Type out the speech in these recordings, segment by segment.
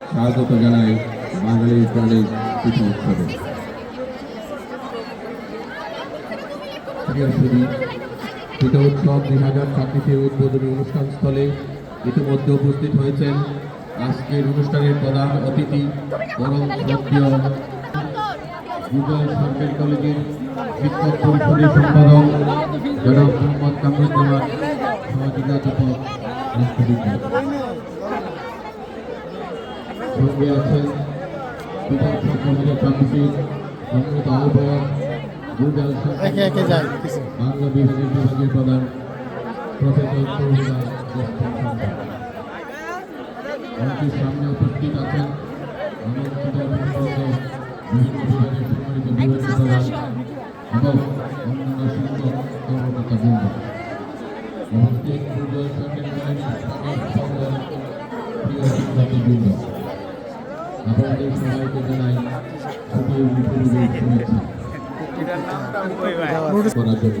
স্বাগত জানাই বাঙালি প্রাণীর পিঠা উৎসবে পিঠা উৎসব দুই হাজার ছাব্বিশের উদ্বোধনী অনুষ্ঠান স্থলে ইতিমধ্যে উপস্থিত হয়েছেন আজকের অনুষ্ঠানের প্রধান অতিথি পরম যুগল সরকারি কলেজের শিক্ষক পরিষদের সম্পাদক জনাব মোহাম্মদ কামরুজ্জামান সহযোগী অধ্যাপক রাষ্ট্রবিজ্ঞান সঙ্গে আছেন বিধানসভা দু হাজার ছাব্বিশের সংগত আহ্বায়ক বাংলা বিভাগের বিভাগীয় প্রধান প্রফেসর সামনে উপস্থিত আছেন। আমন্ত্রিত বিভিন্ন বিভাগের সম্মানিত বিভাগীয় প্রধান এবং অন্যান্য শিক্ষক কর্মকর্তাবৃন্দ উপস্থিত গুরগাল সরকারি কলেজ শিক্ষকের সকল প্রিয় শিক্ষার্থীবৃন্দ আপনাদের সবাইকে জানাই করার জন্য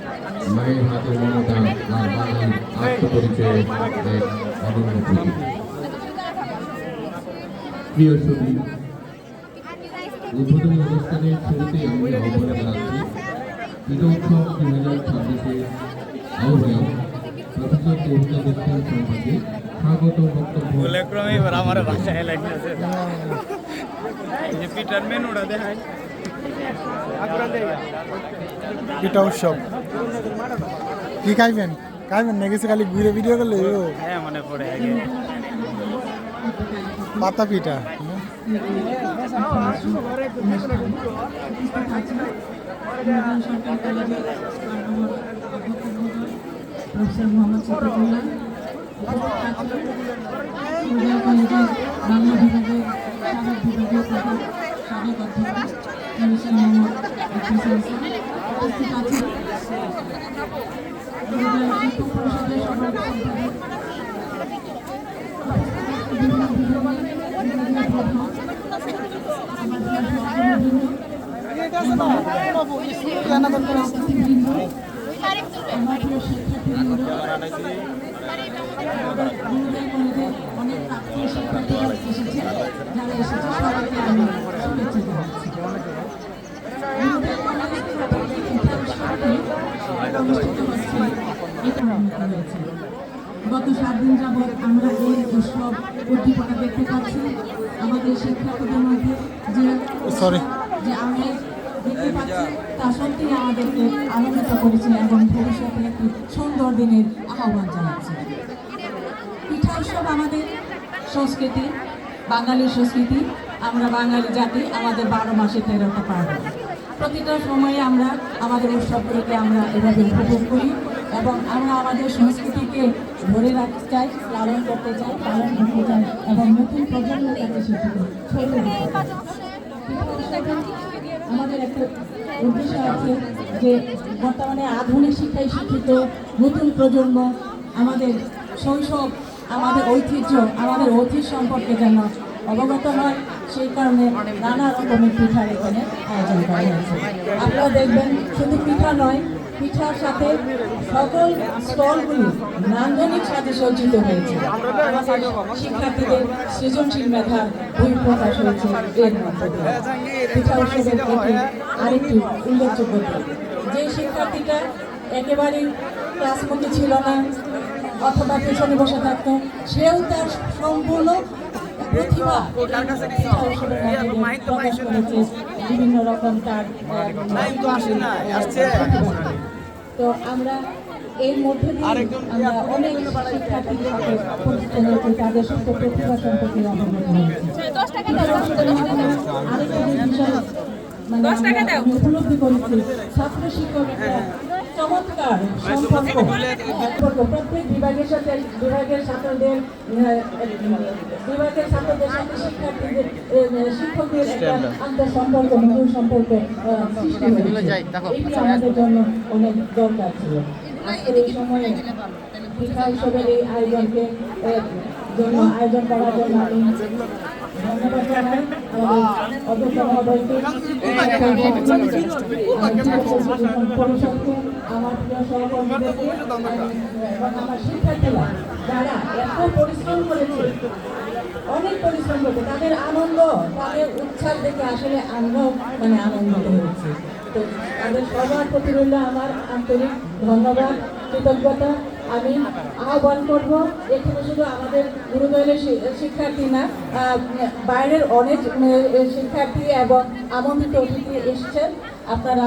মায়ের হাতে মমতা আর বাঙালির আত্মপরিচয়ের এক অনন্য প্রতীক। প্রিয় ছবি উদ্বোধনী অনুষ্ঠানের শুরুতেই আমি আহ্বান জানাচ্ছি ঈদ উৎসব দুই হাজার ছাব্বিশের আহ্বায়ক প্রফেসর তৌহিদা দত্তর সম্পর্কে স্বাগত বক্তব্য। আমার বাসায় লাগতেছে এই যে পিটার মেনুটা দেখায় পিঠা উৎসব। কি খাইবেন? খাইবেন না খালি ঘুরে ভিডিও করলে ও হ্যাঁ মনে পড়ে। আগে পাতা পিঠা। প্রফেসর মোহাম্মদ শফিকুল্লাহ বাংলা বিভাগের সাবেক বিভাগীয় প্রধান অনেক প্রাক্তন শিক্ষার্থীরা এসেছে যারা এসেছে সবাইকে আমি শুভেচ্ছা জানাচ্ছি গুরুদেব কলেজ শিক্ষা উৎসবটি গত সাত দিন যাবৎ আমরা এই উৎসব উদ্দীপনা দেখতে পাচ্ছি আমাদের শিক্ষার্থীদের মধ্যে যে Sorry. যে আমেজ দেখতে পাচ্ছি তা সত্যি আমাদেরকে আনন্দিত করেছে এবং ভবিষ্যতে একটি সুন্দর দিনের আহ্বান জানাচ্ছে পিঠা উৎসব আমাদের সংস্কৃতি বাঙালির সংস্কৃতি, আমরা বাঙালি জাতি, আমাদের বারো মাসে তেরোটা পার্বণ প্রতিটা সময়ে আমরা আমাদের উৎসবগুলোকে আমরা এভাবে উপভোগ করি এবং আমরা আমাদের সংস্কৃতিকে ধরে রাখতে চাই, লালন করতে চাই, পালন করতে চাই এবং নতুন প্রজন্ম উৎসবে আমাদের একটা উদ্দেশ্য আছে যে বর্তমানে আধুনিক শিক্ষায় শিক্ষিত নতুন প্রজন্ম আমাদের শৈশব, আমাদের ঐতিহ্য আমাদের ঐতিহ্য সম্পর্কে যেন অবগত হয়। সেই কারণে নানা রকমের পিঠার এখানে আয়োজন করা হয়েছে। আপনারা দেখবেন, শুধু পিঠা নয়, পিঠার সাথে সকল স্টলগুলি নান্দনিক সাথে সজ্জিত হয়েছে। শিক্ষার্থীদের সৃজনশীল মেধার বই প্রকাশ হয়েছে এর মধ্যে পিঠা উৎসবের প্রতি আরেকটি উল্লেখযোগ্য। যে শিক্ষার্থীটা একেবারেই ক্লাসমুখী ছিল না, অথবা পেছনে বসে থাকতো, সেও তার সম্পূর্ণ প্রতিভা বিভিন্ন রকম তার তো আমরা এর মধ্যে দিয়ে আমরা অনেক শিক্ষার্থীদের পরিচিত হয়েছি তাদের সাথে প্রতিভা সম্পর্কে অবগত আরেকটা বিষয় মানে উপলব্ধি করেছি ছাত্র শিক্ষক একটা চমৎকার সম্পর্ক সম্পর্ক প্রত্যেক বিভাগের সাথে বিভাগের ছাত্রদের বিভাগের ছাত্রদের সাথে শিক্ষার্থীদের শিক্ষকদের একটা আন্তঃসম্পর্ক নতুন সম্পর্ক সৃষ্টি হয়েছে। এটি আমাদের জন্য অনেক দরকার ছিল। আজকের এই সময়ে শিক্ষা উৎসবের এই আয়োজনকে জন্য আয়োজন করার জন্য আমি ধন্যবাদ জানাই আমাদের অধ্যক্ষ মহোদয়কে পরিষদকে আমার আমার এত পরিশ্রম করেছে অনেক পরিশ্রম তাদের আনন্দ তাদের উৎসাহ দেখে আসলে আমরাও মানে আনন্দিত হয়েছি তো তাদের সবার প্রতি আমার আন্তরিক ধন্যবাদ, কৃতজ্ঞতা। আমি আহ্বান করব, এখানে শুধু আমাদের গুরুদয়ের শিক্ষার্থী না বাইরের অনেক শিক্ষার্থী এবং আমন্ত্রিত অতিথি এসছেন। আপনারা